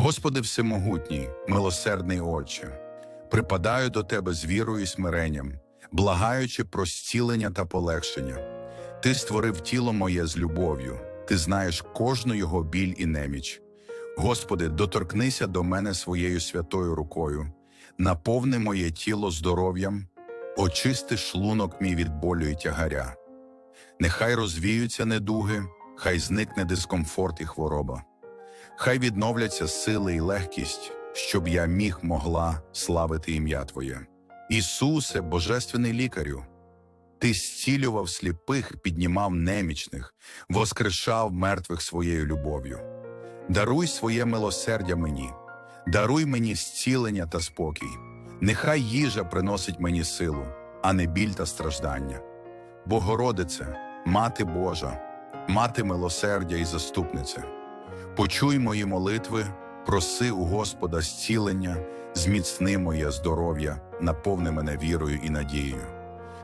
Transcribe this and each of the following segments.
Господи Всемогутній, милосердний Отче, припадаю до Тебе з вірою і смиренням, благаючи про зцілення та полегшення. Ти створив тіло моє з любов'ю, ти знаєш кожну його біль і неміч. Господи, доторкнися до мене своєю святою рукою, наповни моє тіло здоров'ям, очисти шлунок мій від болю і тягаря. Нехай розвіються недуги, хай зникне дискомфорт і хвороба. Хай відновляться сили і легкість, щоб я міг могла славити ім'я Твоє. Ісусе, Божественний лікарю, Ти зцілював сліпих, піднімав немічних, воскрешав мертвих своєю любов'ю. Даруй своє милосердя мені, даруй мені зцілення та спокій. Нехай їжа приносить мені силу, а не біль та страждання. Богородице, Мати Божа, Мати милосердя і заступниця. Почуй мої молитви, проси у Господа зцілення, зміцни моє здоров'я, наповни мене вірою і надією.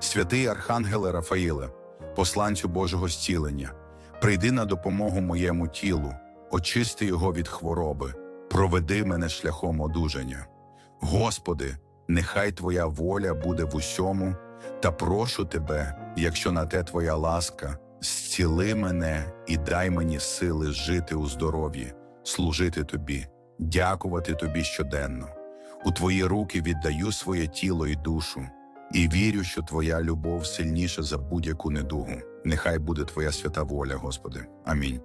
Святий Архангеле Рафаїле, посланцю Божого зцілення, прийди на допомогу моєму тілу, очисти його від хвороби, проведи мене шляхом одужання. Господи, нехай Твоя воля буде в усьому, та прошу Тебе, якщо на те Твоя ласка, зціли мене і дай мені сили жити у здоров'ї, служити Тобі, дякувати Тобі щоденно. У Твої руки віддаю своє тіло і душу, і вірю, що Твоя любов сильніша за будь-яку недугу. Нехай буде Твоя свята воля, Господи. Амінь.